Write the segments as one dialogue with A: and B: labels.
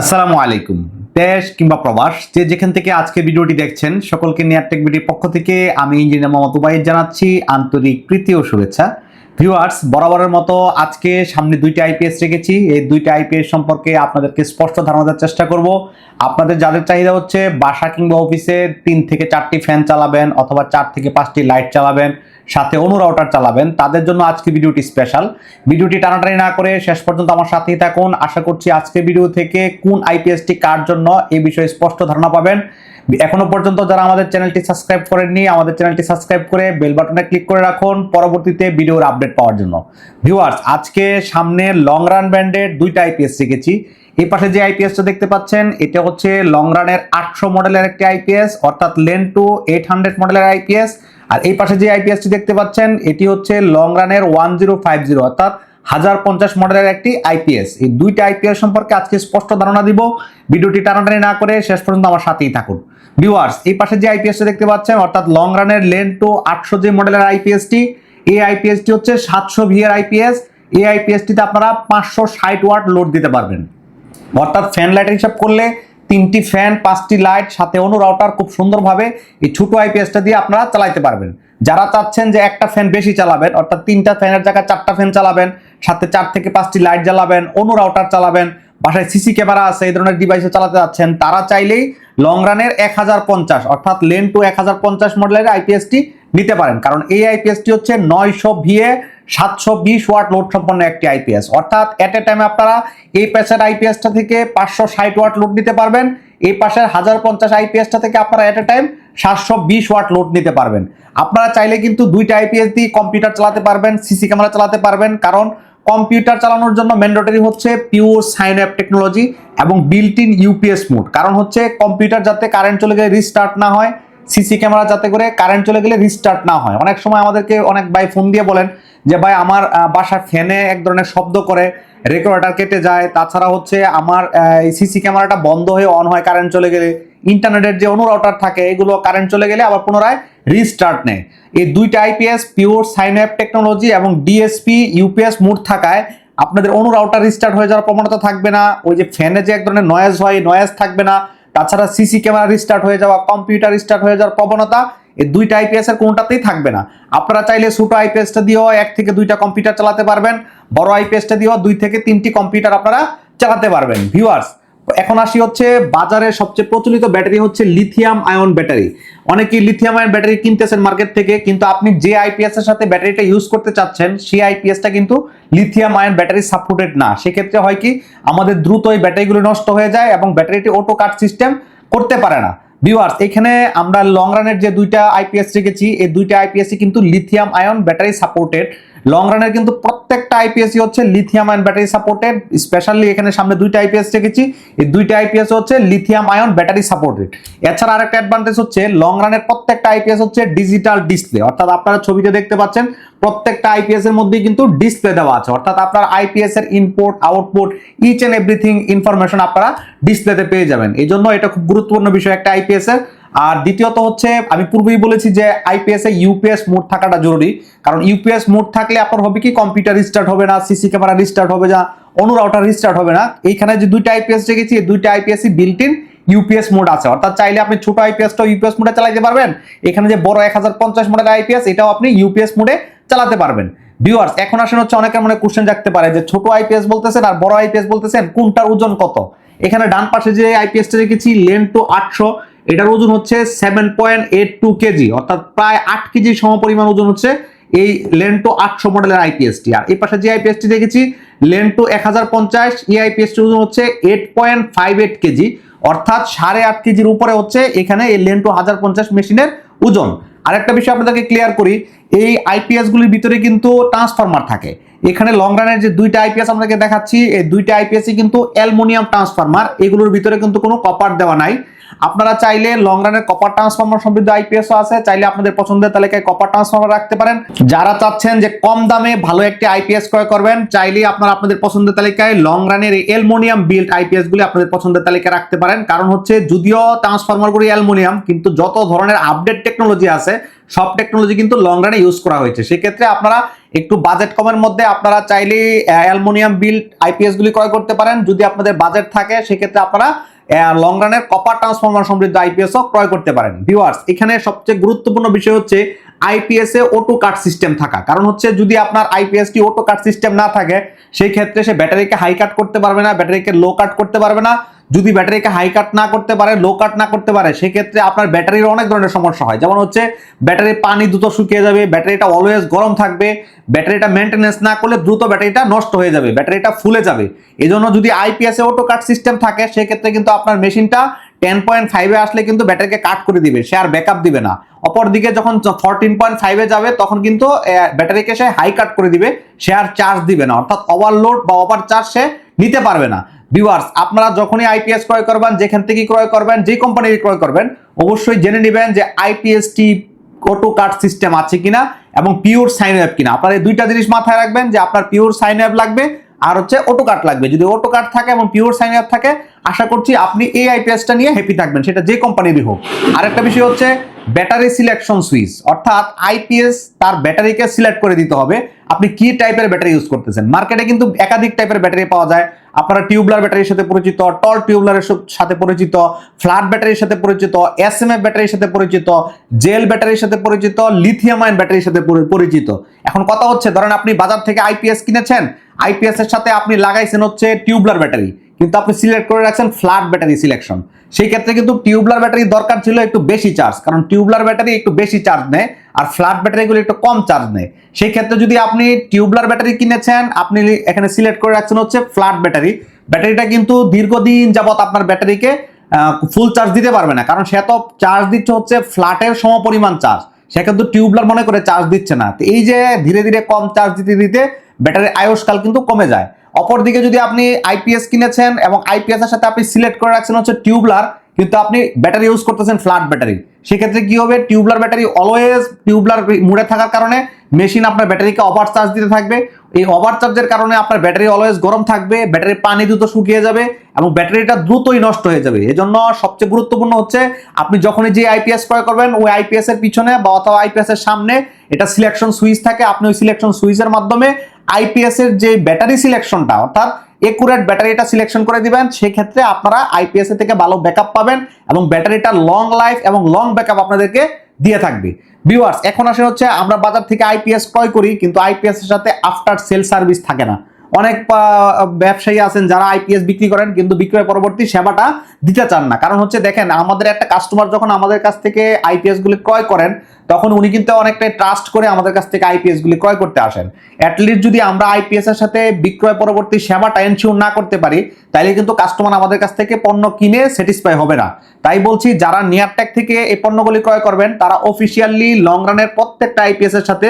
A: আসসালামু আলাইকুম। দেশ কিংবা প্রবাস, যে যেখান থেকে আজকে ভিডিওটি দেখছেন, সকলকে নেয়ারটেক বিডির পক্ষ থেকে আমি ইঞ্জিনিয়ার মোহাম্মদ উবাইদ জানাচ্ছি আন্তরিক প্রীতি ও শুভেচ্ছা। ভিউয়ার্স বরাবরের মতো আজকে সামনে দুইটা আইপিএস রেখেছি। এই দুইটা আইপিএস সম্পর্কে আপনাদেরকে স্পষ্ট ধারণা দেওয়ার চেষ্টা করব। আপনাদের যাদের চাহিদা হচ্ছে বাসা কিংবা অফিসে তিন থেকে চারটি ফ্যান চালাবেন অথবা চার থেকে পাঁচটি লাইট চালাবেন সাথে অনু রাউটার চালাবেন। তাদের জন্য আজকে ভিডিওটি স্পেশাল ভিডিওটি টানাটানি না করে শেষ পর্যন্ত আমার সাথেই থাকুন। আশা করছি আজকে ভিডিও থেকে কোন আইপিএসটি কার জন্য এই বিষয়ে স্পষ্ট ধারণা পাবেন। এখনও পর্যন্ত যারা আমাদের চ্যানেলটি সাবস্ক্রাইব করেননি, আমাদের চ্যানেলটি সাবস্ক্রাইব করে বেল বাটনে ক্লিক করে রাখুন পরবর্তীতে ভিডিওর আপডেট পাওয়ার জন্য। ভিউয়ার্স আজকে সামনে লং রান ব্যান্ডের দুইটা আইপিএস শিখেছি এই পাশে যে আইপিএসটা দেখতে পাচ্ছেন, এটা হচ্ছে লং রানের আটশো মডেলের একটি আইপিএস অর্থাৎ লেন টু এইট হান্ড্রেড মডেলের আইপিএস আর এই পাশে যে আইপিএসটি দেখতে পাচ্ছেন, এটি হচ্ছে লং রানের ওয়ান জিরো ফাইভ জিরো অর্থাৎ হাজার পঞ্চাশ মডেলের একটি আইপিএস এই দুইটা আইপিএস সম্পর্কে আজকে স্পষ্ট ধারণা দিব। ভিডিওটি টানাটানি না করে শেষ পর্যন্ত আমার সাথেই থাকুন। ভিউয়ার্স এই পাশে যে আইপিএসটি দেখতে পাচ্ছেন, অর্থাৎ লং রানের লেন টু আটশো যে মডেলের আইপিএসটি এই আইপিএসটি হচ্ছে সাতশো ভিএর আইপিএস এই আইপিএসটিতে আপনারা পাঁচশো ষাট ওয়াট লোড দিতে পারবেন। অর্থাৎ ফ্যান লাইটের হিসাব করলে তিনটি ফ্যান, পাঁচটি লাইট, সাথে অনু রাউটার খুব সুন্দরভাবে এই ছোট আইপিএসটা দিয়ে আপনারা চালাইতে পারবেন। যারা চাচ্ছেন যে একটা ফ্যান বেশি চালাবেন, অর্থাৎ তিনটা ফ্যানের জায়গায় চারটা ফ্যান চালাবেন, সাথে চার থেকে পাঁচটি লাইট জ্বালাবেন অনু রাউটার চালাবেন, বাসায় সিসি ক্যামেরা আছে, এই ধরনের ডিভাইসে চালাতে যাচ্ছেন, তারা চাইলেই লং রানের এক হাজার পঞ্চাশ, অর্থাৎ লেন টু এক হাজার পঞ্চাশ মডেলের আইপিএসটি নিতে পারেন। কারণ এই আইপিএসটি হচ্ছে নয়শো ভিএ সাতশো বিশ ওয়াট লোড সম্পন্ন একটি আইপিএস অর্থাৎ এট এ টাইমে আপনারা এই পাশের আইপিএসটা থেকে পাঁচশো ষাট ওয়াট লোড নিতে পারবেন। এই পাশের হাজার পঞ্চাশ আইপিএসটা থেকে আপনারা এট এ টাইম সাতশো বিশ ওয়াট লোড নিতে পারবেন। আপনারা চাইলে কিন্তু দুইটা আইপিএস দিয়ে কম্পিউটার চালাতে পারবেন সিসি ক্যামেরা চালাতে পারবেন। কারণ কম্পিউটার চালানোর জন্য ম্যান্ডেটরি হচ্ছে পিওর সাইন অ্যাপ টেকনোলজি এবং বিল্ট ইন ইউপিএস মোড কারণ হচ্ছে কম্পিউটার যাতে কারেন্ট চলে গেলে রিস্টার্ট না হয় সিসি ক্যামেরা যাতে করে কারেন্ট চলে গেলে রিস্টার্ট না হয়। অনেক সময় আমাদেরকে অনেক ভাই ফোন দিয়ে বলেন যে, ভাই, আমার বাসার ফ্যানে এক ধরনের শব্দ করে রেকর্ডার কেটে যায়। তাছাড়া হচ্ছে আমার সিসি ক্যামেরাটা বন্ধ হয়ে অন হয় কারেন্ট চলে গেলে। ইন্টারনেটের যে অনুরাউটার থাকে, এগুলো কারেন্ট চলে গেলে আবার পুনরায় রিস্টার্ট নেয়। এই দুইটা IPS pure sine app technology এবং ডিএসপি ইউপিএস মুড থাকায় আপনাদের অনুরাউটার রিস্টার্ট হয়ে যাওয়ার প্রবণতা থাকবে না। ওই যে ফ্যানে যে এক ধরনের নয়েজ হয় নয়েজ থাকবে না। তাছাড়া সিসি ক্যামেরা রিস্টার্ট হয়ে যাওয়া কম্পিউটার স্টার্ট হয়ে যাওয়ার প্রবণতা, এই দুইটা আইপিএস এর কোনটাতেই থাকবে না। আপনারা চাইলে ছোটো আইপিএসটা দিয়েও এক থেকে দুইটা কম্পিউটার চালাতে পারবেন, বড় আইপিএসটা দিয়েও দুই থেকে তিনটি কম্পিউটার আপনারা চালাতে পারবেন। ভিউয়ার্স এখন আসি হচ্ছে বাজারে সবচেয়ে প্রচলিত ব্যাটারি হচ্ছে লিথিয়াম আয়ন ব্যাটারি অনেকেই লিথিয়াম আয়ন ব্যাটারি কিনতেছেন মার্কেট থেকে, কিন্তু আপনি যে আইপিএস এর সাথে ব্যাটারিটা ইউজ করতে চাচ্ছেন, সেই আইপিএসটা কিন্তু লিথিয়াম আয়ন ব্যাটারি সাপোর্টেড না। সেক্ষেত্রে হয় কি, আমাদের দ্রুত এই ব্যাটারিগুলো নষ্ট হয়ে যায় এবং ব্যাটারিটি অটো কাট সিস্টেম করতে পারে না। ভিউয়ার্স এখানে আমরা লং রানের যে দুইটা আইপিএস রেখেছি, এই দুইটা আইপিএসই কিন্তু lithium ion battery supported long রানের কিন্তু প্রত্যেকটা আইপিএসই হচ্ছে lithium ion battery supported specially এখানে সামনে দুইটা আইপিএস রেখেছি। এই দুইটা আইপিএস হচ্ছে লিথিয়াম আয়ন ব্যাটারি সাপোর্টেড এছাড়া আরেকটা অ্যাডভান্টেজ হচ্ছে লং রানের প্রত্যেকটা আইপিএস হচ্ছে ডিজিটাল ডিসপ্লে অর্থাৎ আপনারা ছবিতে দেখতে পাচ্ছেন, প্রত্যেকটা আইপিএস এর মধ্যেই কিন্তু ডিসপ্লে দেওয়া আছে। অর্থাৎ আপনার আইপিএস এর input output each and everything information আপনারা ডিসপ্লেতে পেয়ে যাবেন। এই জন্য এটা খুব গুরুত্বপূর্ণ বিষয়, একটা আইপিএস এর আর দ্বিতীয়ত হচ্ছে আমি পূর্বেই বলেছি যে আইপিএস এ ইউপিএস মোড থাকাটা জরুরি কারণ ইউপিএস মোড থাকলে আপনার হবে কি কম্পিউটার রিস্টার্ট হবে না সিসি ক্যামেরা রিস্টার্ট হবে না অনুরাউটার রিস্টার্ট হবে না এইখানে যে দুইটা আইপিএস রেখেছি এই দুইটা আইপিএসই বিল্ট ইন ইউপিএস মোড আছে অর্থাৎ চাইলে আপনি ছোট আইপিএসটা ইউপিএস মোডে চালাতে পারবেন এখানে যে বড় এক হাজার পঞ্চাশ মডেল আইপিএস এটাও আপনি ইউপিএস মোডে চালাতে পারবেন ভিউয়ার্স এখন আসেন হচ্ছে অনেকের মনে কোশ্চেন রাখতে পারে যে ছোট আইপিএস বলতেছেন আর বড় আইপিএস বলতেছেন কোনটার ওজন কত এখানে ডান পাশে যে আইপিএসটা রেখেছি লেন টু আটশো এটার ওজন হচ্ছে seven point eight two KG অর্থাৎ প্রায় আট কেজি সমপরিমাণ ওজন হচ্ছে এই লেন্টো আটশো মডেলের আইপিএসটি আর এই পাশে যে আইপিএসটি দেখেছি লেন্টো এক হাজার পঞ্চাশ, এই আইপিএসটির ওজন হচ্ছে eight point five eight KG অর্থাৎ সাড়ে আট কেজির উপরে হচ্ছে এখানে এই লেন্টো হাজার পঞ্চাশ মেশিনের ওজন। আর একটা বিষয় আপনাদেরকে ক্লিয়ার করি এই আইপিএস গুলির ভিতরে কিন্তু ট্রান্সফরমার থাকে। এখানে লং রানের যে দুইটা আইপিএস আপনাকে দেখাচ্ছি, এই দুইটা আইপিএসই কিন্তু অ্যালুমিনিয়াম ট্রান্সফরমার এগুলোর ভিতরে কিন্তু কোনো কপার দেওয়া নাই। আপনারা চাইলে লং রানের কপার ট্রান্সফরমার সমৃদ্ধ আইপিএস আছে, চাইলে আপনাদের পছন্দের তালিকায় কপার ট্রান্সফরমার রাখতে পারেন। যারা চাচ্ছেন যে কম দামে ভালো একটি আইপিএস ক্রয় করবেন চাইলে আপনারা আপনাদের পছন্দের তালিকায় লং রানের অ্যালুমিনিয়াম বিল্ড আইপিএস গুলি আপনাদের পছন্দের তালিকায় রাখতে পারেন। কারণ হচ্ছে যদিও ট্রান্সফরমার গুলি অ্যালুমিনিয়াম, কিন্তু যত ধরনের আপডেট টেকনোলজি আছে সব টেকনোলজি কিন্তু লং রানে ইউজ করা হয়েছে। সেক্ষেত্রে আপনারা একটু বাজেট কমের মধ্যে আপনারা চাইলে অ্যালমোনিয়াম বিল্ড আইপিএস গুলি ক্রয় করতে পারেন। যদি আপনাদের বাজেট থাকে, সেক্ষেত্রে আপনারা লং রানের কপার ট্রান্সফর্মার সমৃদ্ধ আইপিএসও ক্রয় করতে পারেন। ভিউয়ার্স এখানে সবচেয়ে গুরুত্বপূর্ণ বিষয় হচ্ছে আইপিএস এ অটো কাট সিস্টেম থাকা। কারণ হচ্ছে যদি আপনার আইপিএস টি অটো কাট সিস্টেম না থাকে, সেই ক্ষেত্রে সে ব্যাটারিকে হাই কাট করতে পারবে না ব্যাটারিকে লো কাট করতে পারবে না। যদি ব্যাটারিকে হাই কাট না করতে পারে লো কাট না করতে পারে সেক্ষেত্রে আপনার ব্যাটারির অনেক ধরনের সমস্যা হয়। যেমন হচ্ছে ব্যাটারির পানি দ্রুত শুকিয়ে যাবে ব্যাটারিটা অলওয়েজ গরম থাকবে ব্যাটারিটা মেনটেনেন্স না করলে দ্রুত ব্যাটারিটা নষ্ট হয়ে যাবে ব্যাটারিটা ফুলে যাবে। এই জন্য যদি আইপিএস অটো কাট সিস্টেম থাকে সেক্ষেত্রে কিন্তু আপনার মেশিনটা টেন পয়েন্ট ফাইভে আসলে কিন্তু ব্যাটারিকে কাট করে দিবে, সে আর ব্যাকআপ দিবে না। অপরদিকে যখন ফোরটিন পয়েন্ট ফাইভে যাবে, তখন কিন্তু ব্যাটারিকে সে হাই কাট করে দিবে, সে আর চার্জ দিবে না। অর্থাৎ ওভারলোড বা ওভার চার্জ সে নিতে পারবে না। ভিউয়ার্স আপনারা যখনই আইপিএস ক্রয় করবেন, যেখান থেকে ক্রয় করবেন, যে কোম্পানির ক্রয় করবেন, অবশ্যই জেনে নেবেন যে আইপিএস টি অটো কাট সিস্টেম আছে কিনা এবং পিওর সাইন অ্যাপ কিনা। আপনার এই দুইটা জিনিস মাথায় রাখবেন যে আপনার পিওর সাইন অ্যাপ লাগবে আর হচ্ছে অটো কাট লাগবে। যদি অটো কাট থাকে এবং পিওর সাইন আপ থাকে, আশা করছি আপনি এই আইপিএসটা নিয়ে হ্যাপি থাকবেন। সেটা যে কোম্পানিরই হোক। আরেকটা বিষয় হচ্ছে ব্যাটারি সিলেকশন সুইচ। অর্থাৎ আইপিএস তার ব্যাটারিকে সিলেক্ট করে দিতে হবে। আপনি কি টাইপের ব্যাটারি ইউজ করতেছেন? মার্কেটে কিন্তু একাধিক টাইপের ব্যাটারি পাওয়া যায়। আপনারা টিউবলার ব্যাটারির সাথে পরিচিত, টল টিউবলারের সাথে পরিচিত, ফ্ল্যাট ব্যাটারির সাথে পরিচিত এস এম ব্যাটারির সাথে পরিচিত, জেল ব্যাটারির সাথে পরিচিত লিথিয়াম আয়ন ব্যাটারির সাথে পরিচিত। এখন কথা হচ্ছে, ধরেন আপনি বাজার থেকে আইপিএস কিনেছেন। আইপিএস এর সাথে আপনি লাগাইছেন হচ্ছে টিউবলার ব্যাটারি। কিন্তু আপনি সিলেক্ট করে রাখছেন ফ্ল্যাট ব্যাটারি সিলেকশন সেই ক্ষেত্রে কিন্তু টিউবলার ব্যাটারি দরকার ছিল একটু বেশি চার্জ কারণ টিউবলার ব্যাটারি একটু বেশি চার্জ নেয় আর ফ্ল্যাট ব্যাটারিগুলো একটু কম চার্জ নেয়। সেই ক্ষেত্রে যদি আপনি টিউবলার ব্যাটারি কিনেছেন, আপনি এখানে সিলেক্ট করে রাখছেন হচ্ছে ফ্ল্যাট ব্যাটারি ব্যাটারিটা কিন্তু দীর্ঘদিন যাবৎ আপনার ব্যাটারিকে ফুল চার্জ দিতে পারবে না, কারণ সে তো চার্জ দিচ্ছে হচ্ছে ফ্ল্যাটের সমপরিমাণ চার্জ সে কিন্তু টিউবলার মনে করে চার্জ দিচ্ছে না। তো এই যে ধীরে ধীরে কম চার্জ দিতে দিতে ব্যাটারির আয়ুষ্কাল কিন্তু কমে যায়। অপরদিকে যদি আপনি আইপিএস কিনেছেন এবং আইপিএস এর সাথে আপনি সিলেক্ট করে রাখছেন হচ্ছে টিউবলার কিন্তু আপনি ব্যাটারি ইউজ করতেছেন ফ্ল্যাট ব্যাটারি সেক্ষেত্রে কি হবে? টিউবলার ব্যাটারি অলওয়েজ টিউবলার মুড়ে থাকার কারণে মেশিন আপনার ব্যাটারিকে ওভার চার্জ দিতে থাকবে। এই ওভার চার্জের কারণে আপনার ব্যাটারি অলওয়েজ গরম থাকবে ব্যাটারির পানি দ্রুত শুকিয়ে যাবে এবং ব্যাটারিটা দ্রুতই নষ্ট হয়ে যাবে। এজন্য সবচেয়ে গুরুত্বপূর্ণ হচ্ছে, আপনি যখনই যে আইপিএস ক্রয় করবেন, ওই আইপিএস এর পিছনে বা অথবা আইপিএস এর সামনে এটা সিলেকশন সুইচ থাকে। আপনি ওই সিলেকশন সুইচের মাধ্যমে আইপিএস এর যে ব্যাটারি সিলেকশনটা অর্থাৎ একুরেট ব্যাটারিটা সিলেকশন করে দিবেন, সেক্ষেত্রে আপনারা আইপিএস থেকে ভালো ব্যাকআপ পাবেন এবং ব্যাটারিটা লং লাইফ এবং লং ব্যাকআপ আপনাদেরকে দিয়ে থাকবে। ভিউয়ার্স এখন আসে হচ্ছে আমরা বাজার থেকে আইপিএস ক্রয় করি, কিন্তু আইপিএস এর সাথে আফটার সেল সার্ভিস থাকে না। অনেক ব্যবসায়ী আছেন যারা আইপিএস বিক্রি করেন, কিন্তু বিক্রয় পরবর্তী সেবাটা দিতে চান না। কারণ হচ্ছে দেখেন, আমাদের একটা কাস্টমার যখন আমাদের কাছ থেকে আইপিএস গুলি ক্রয় করেন, তখন উনি কিন্তু অনেকটাই ট্রাস্ট করে আমাদের কাছ থেকে আইপিএস গুলি ক্রয় করতে আসেন। অ্যাটলিস্ট যদি আমরা আইপিএস এর সাথে বিক্রয় পরবর্তী সেবাটা এনশিওর না করতে পারি তাহলে কিন্তু কাস্টমার আমাদের কাছ থেকে পণ্য কিনে স্যাটিসফাই হবে না। তাই বলছি, যারা নিয়ারটেক থেকে এই পণ্যগুলি ক্রয় করবেন, তারা অফিসিয়ালি লং রানের প্রত্যেকটা আইপিএস এর সাথে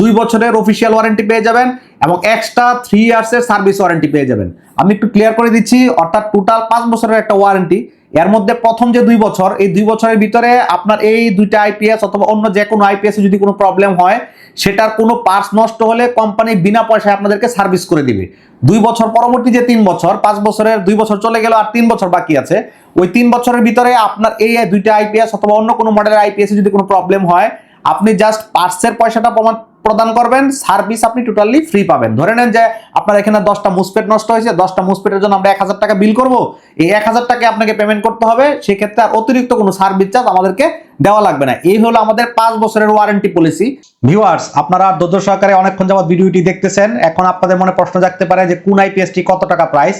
A: দুই বছরের অফিসিয়াল ওয়ারেন্টি পেয়ে যাবেন এবং এক্সট্রা থ্রি ইয়ার্স এর সার্ভিস ওয়ারেন্টি পেয়ে যাবেন। আমি একটু ক্লিয়ার করে দিচ্ছি, অর্থাৎ টোটাল পাঁচ বছরের একটা ওয়ারেন্টি এর মধ্যে প্রথম যে দুই বছর, এই দুই বছরের ভিতরে আপনার এই দুইটা আইপিএস অথবা অন্য যে কোনো আইপিএস যদি কোনো প্রবলেম হয়, সেটার কোনো পার্টস নষ্ট হলে কোম্পানি বিনা পয়সায় আপনাদেরকে সার্ভিস করে দিবে। দুই বছর পরবর্তী যে তিন বছর, পাঁচ বছরের দুই বছর চলে গেল আর তিন বছর বাকি আছে, ওই তিন বছরের ভিতরে আপনার এই দুইটা আইপিএস অথবা অন্য কোনো মডেলের আইপিএস যদি কোনো প্রবলেম হয়, আপনি জাস্ট পার্টসের পয়সাটা প্রমাণ প্রদান করবেন সার্ভিস আপনি টোটালি ফ্রি পাবেন। ধরে নেন যে আপনার এখানে দশটা মুসপেট নষ্ট হয়েছে, দশটা মুসপেটের জন্য আমরা এক হাজার টাকা বিল করব। এই এক হাজার টাকা আপনাকে পেমেন্ট করতে হবে, সেক্ষেত্রে আর অতিরিক্ত কোনো সার্ভিস চার্জ আমাদেরকে দেওয়া লাগবে না। এই হলো আমাদের পাঁচ বছরের ওয়ারেন্টি পলিসি ভিউয়ার্স আপনারা ধৈর্য সহকারে অনেকক্ষণ যাবত ভিডিওটি দেখতেছেন। এখন আপনাদের মনে প্রশ্ন জাগতে পারে যে কোন আইপিএসটি কত টাকা প্রাইস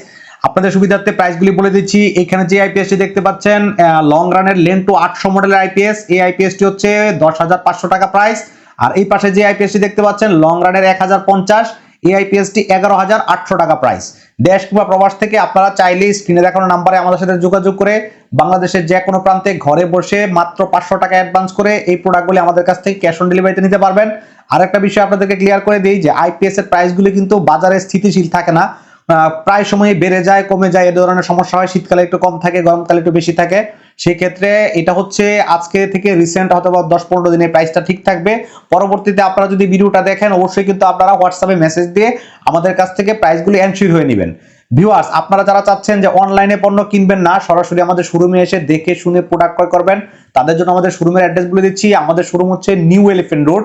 A: আপনাদের সুবিধার্থে প্রাইসগুলি বলে দিচ্ছি। এখানে যে আইপিএসটি দেখতে পাচ্ছেন লং রানের লেন টু আটশো মডেলের আইপিএস এই আইপিএসটি হচ্ছে দশ হাজার পাঁচশো টাকা প্রাইস আর এই পাশে যে আইপিএসটি দেখতে পাচ্ছেন লং রানের এক হাজার পঞ্চাশ, এই আইপিএসটি এগারো হাজার আটশো টাকা প্রাইস দেশ কিংবা প্রবাস থেকে আপনারা চাইলে স্ক্রিনে দেখানো নাম্বারে আমাদের সাথে যোগাযোগ করে বাংলাদেশের যে কোনো প্রান্তে ঘরে বসে মাত্র পাঁচশো টাকা অ্যাডভান্স করে এই প্রোডাক্টগুলি আমাদের কাছ থেকে ক্যাশ অন ডেলিভারিতে নিতে পারবেন। আরেকটা বিষয় আপনাদেরকে ক্লিয়ার করে দিই যে আইপিএস এর প্রাইসগুলি কিন্তু বাজারে স্থিতিশীল থাকে না। প্রায় সময় বেড়ে যায়, কমে যায়, এ ধরনের সমস্যা হয়। শীতকালে একটু কম থাকে, গরমকালে একটু বেশি থাকে। সেক্ষেত্রে এটা হচ্ছে আজকে থেকে রিসেন্ট হয়তো বা দশ পনেরো দিনের প্রাইসটা ঠিক থাকবে। পরবর্তীতে আপনারা যদি ভিডিওটা দেখেন, অবশ্যই কিন্তু আপনারা হোয়াটসঅ্যাপে মেসেজ দিয়ে আমাদের কাছ থেকে প্রাইসগুলি এনশিওর হয়ে নেবেন। ভিউয়ার্স আপনারা যারা চাচ্ছেন যে অনলাইনে পণ্য কিনবেন না, সরাসরি আমাদের শোরুমে এসে দেখে শুনে প্রোডাক্ট ক্রয় করবেন। তাদের জন্য আমাদের শোরুমের অ্যাড্রেস বলে দিচ্ছি। আমাদের শোরুম হচ্ছে new elephant road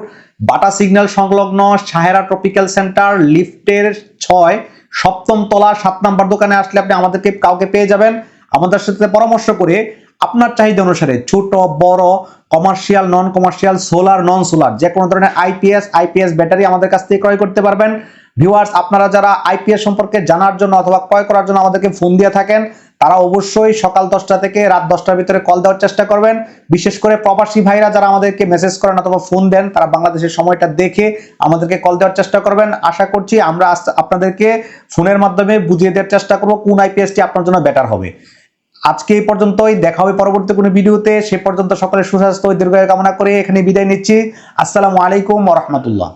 A: Bata signal সংলগ্ন সাহেরা ট্রপিক্যাল সেন্টার লিফটের ছয়, সপ্তম তলা, সাত নাম্বার দোকানে আসলে আপনি আমাদেরকে কাউকে পেয়ে যাবেন। আমাদের সাথে পরামর্শ করে আপনার চাহিদা অনুসারে ছোট, বড় commercial non commercial solar non solar যে কোনো ধরনের আইপিএস আইপিএস ব্যাটারি আমাদের কাছ থেকে ক্রয় করতে পারবেন। ভিউয়ার্স আপনারা যারা আইপিএস সম্পর্কে জানার জন্য অথবা ক্রয় করার জন্য আমাদেরকে ফোন দিয়ে থাকেন, তারা অবশ্যই সকাল দশটা থেকে রাত দশটার ভিতরে কল দেওয়ার চেষ্টা করবেন। বিশেষ করে প্রবাসী ভাইরা যারা আমাদেরকে মেসেজ করেন অথবা ফোন দেন, তারা বাংলাদেশের সময়টা দেখে আমাদেরকে কল দেওয়ার চেষ্টা করবেন। আশা করছি আমরা আপনাদেরকে ফোনের মাধ্যমে বুঝিয়ে দেওয়ার চেষ্টা করব কোন আইপিএসটি আপনার জন্য বেটার হবে। আজকে এই পর্যন্তই, দেখা হবে পরবর্তী কোনো ভিডিওতে। সে পর্যন্ত সকলের সুস্বাস্থ্য, দীর্ঘায়ু কামনা করে এখানে বিদায় নিচ্ছি। আসসালামু আলাইকুম রাহমাতুল্লাহ।